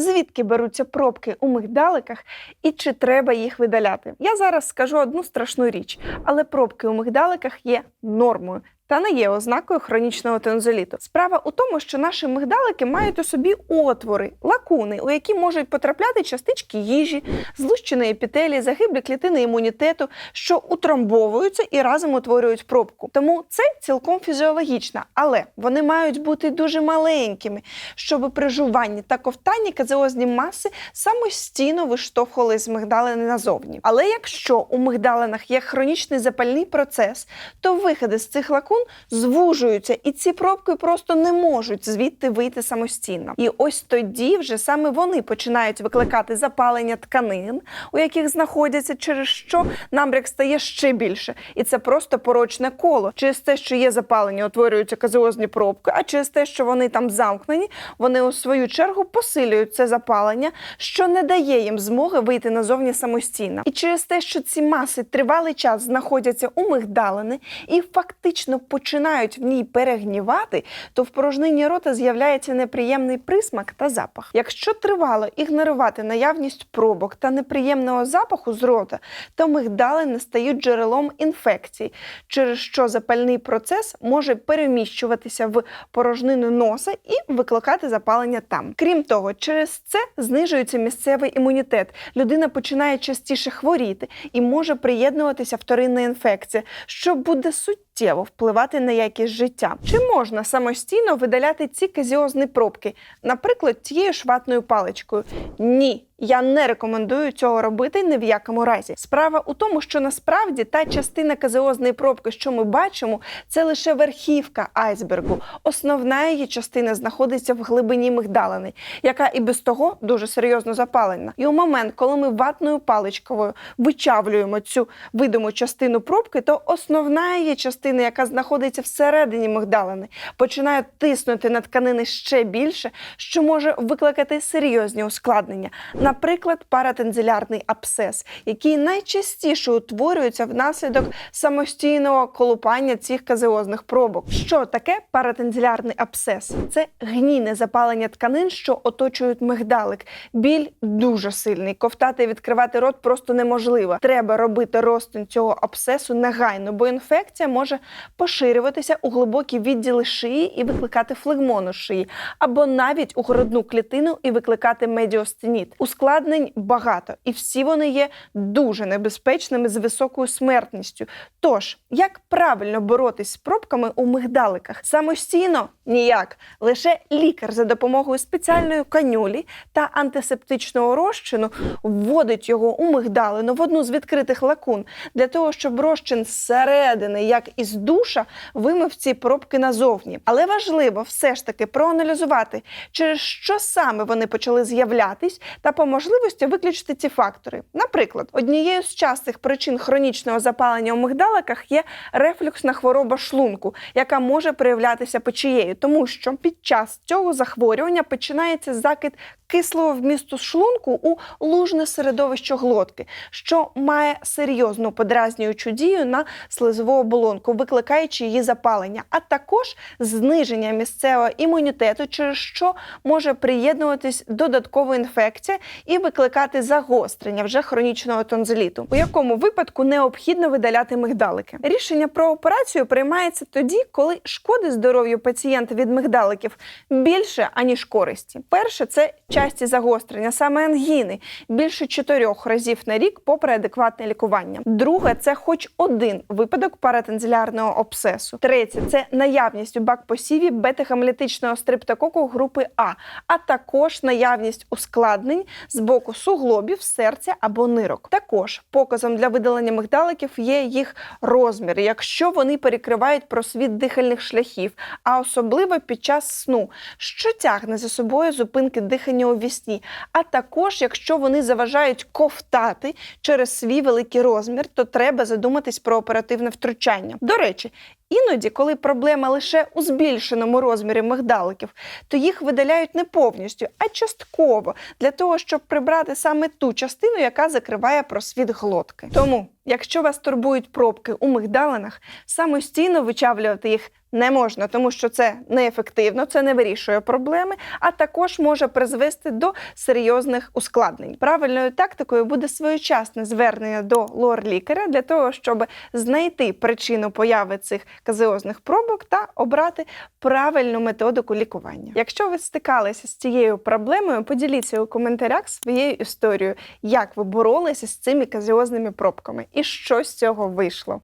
звідки беруться пробки у мигдаликах і чи треба їх видаляти. Я зараз скажу одну страшну річ, але пробки у мигдаликах є нормою. Та не є ознакою хронічного тонзиліту. Справа у тому, що наші мигдалики мають у собі отвори, лакуни, у які можуть потрапляти частички їжі, злущеної епітелії, загиблі клітини імунітету, що утрамбовуються і разом утворюють пробку. Тому це цілком фізіологічно, але вони мають бути дуже маленькими, щоб при жуванні та ковтанні казеозні маси самостійно виштовхували з мигдалини назовні. Але якщо у мигдалинах є хронічний запальний процес, то виходи з цих лакун звужуються, і ці пробки просто не можуть звідти вийти самостійно. І ось тоді вже саме вони починають викликати запалення тканин, у яких знаходяться, через що набряк стає ще більше. І це просто порочне коло. Через те, що є запалення, утворюються казеозні пробки, а через те, що вони там замкнені, вони у свою чергу посилюють це запалення, що не дає їм змоги вийти назовні самостійно. І через те, що ці маси тривалий час знаходяться у мигдалини і фактично починають в ній перегнівати, то в порожнині рота з'являється неприємний присмак та запах. Якщо тривало ігнорувати наявність пробок та неприємного запаху з рота, то мигдалини стають джерелом інфекцій, через що запальний процес може переміщуватися в порожнину носа і викликати запалення там. Крім того, через це знижується місцевий імунітет. Людина починає частіше хворіти і може приєднуватися вторинна інфекція, що буде суттєво впливати на якість життя. Чи можна самостійно видаляти ці казіозні пробки, наприклад, тією шватною паличкою? Ні. Я не рекомендую цього робити ні в якому разі. Справа у тому, що насправді та частина казеозної пробки, що ми бачимо, це лише верхівка айсбергу. Основна її частина знаходиться в глибині мигдалини, яка і без того дуже серйозно запалена. І у момент, коли ми ватною паличкою вичавлюємо цю видиму частину пробки, то основна її частина, яка знаходиться всередині мигдалини, починає тиснути на тканини ще більше, що може викликати серйозні ускладнення. Наприклад, паратензилярний абсцес, який найчастіше утворюється внаслідок самостійного колупання цих казеозних пробок. Що таке паратензилярний абсцес? Це гнійне запалення тканин, що оточують мигдалик. Біль дуже сильний. Ковтати і відкривати рот просто неможливо. Треба робити розтин цього абсцесу негайно, бо інфекція може поширюватися у глибокі відділи шиї і викликати флегмону шиї, або навіть у грудну клітину і викликати медіостеніт. Ускладнень багато, і всі вони є дуже небезпечними з високою смертністю. Тож, як правильно боротись з пробками у мигдаликах? Самостійно ніяк. Лише лікар за допомогою спеціальної канюлі та антисептичного розчину вводить його у мигдалину в одну з відкритих лакун для того, щоб розчин зсередини, як із душа, вимив ці пробки назовні. Але важливо все ж таки проаналізувати, через що саме вони почали з'являтись, та можливості виключити ці фактори. Наприклад, однією з частих причин хронічного запалення у мигдаликах є рефлюксна хвороба шлунку, яка може проявлятися печією, тому що під час цього захворювання починається закид кислого вмісту шлунку у лужне середовище глотки, що має серйозну подразнюючу дію на слизову оболонку, викликаючи її запалення, а також зниження місцевого імунітету, через що може приєднуватись додаткова інфекція і викликати загострення вже хронічного тонзиліту, у якому випадку необхідно видаляти мигдалики. Рішення про операцію приймається тоді, коли шкоди здоров'ю пацієнта від мигдаликів більше аніж користі. Перше це часті загострення, саме ангіни, більше чотирьох разів на рік, попри адекватне лікування. Друге це хоч один випадок паратензилярного обсесу. Третє це наявність у бакпосіві бета-гемолітичного стриптококу групи А, а також наявність ускладнень з боку суглобів, серця або нирок. Також показом для видалення мигдаликів є їх розмір, якщо вони перекривають просвіт дихальних шляхів, а особливо під час сну, що тягне за собою зупинки дихання у вісні, а також якщо вони заважають ковтати через свій великий розмір, то треба задуматись про оперативне втручання. До речі, Іноді, коли проблема лише у збільшеному розмірі мигдаликів, то їх видаляють не повністю, а частково для того, щоб прибрати саме ту частину, яка закриває просвіт глотки. Тому Якщо вас турбують пробки у мигдалинах, самостійно вичавлювати їх не можна, тому що це неефективно, це не вирішує проблеми, а також може призвести до серйозних ускладнень. Правильною тактикою буде своєчасне звернення до лор-лікаря для того, щоб знайти причину появи цих казеозних пробок та обрати правильну методику лікування. Якщо ви стикалися з цією проблемою, поділіться у коментарях своєю історією, як ви боролися з цими казеозними пробками і що з цього вийшло.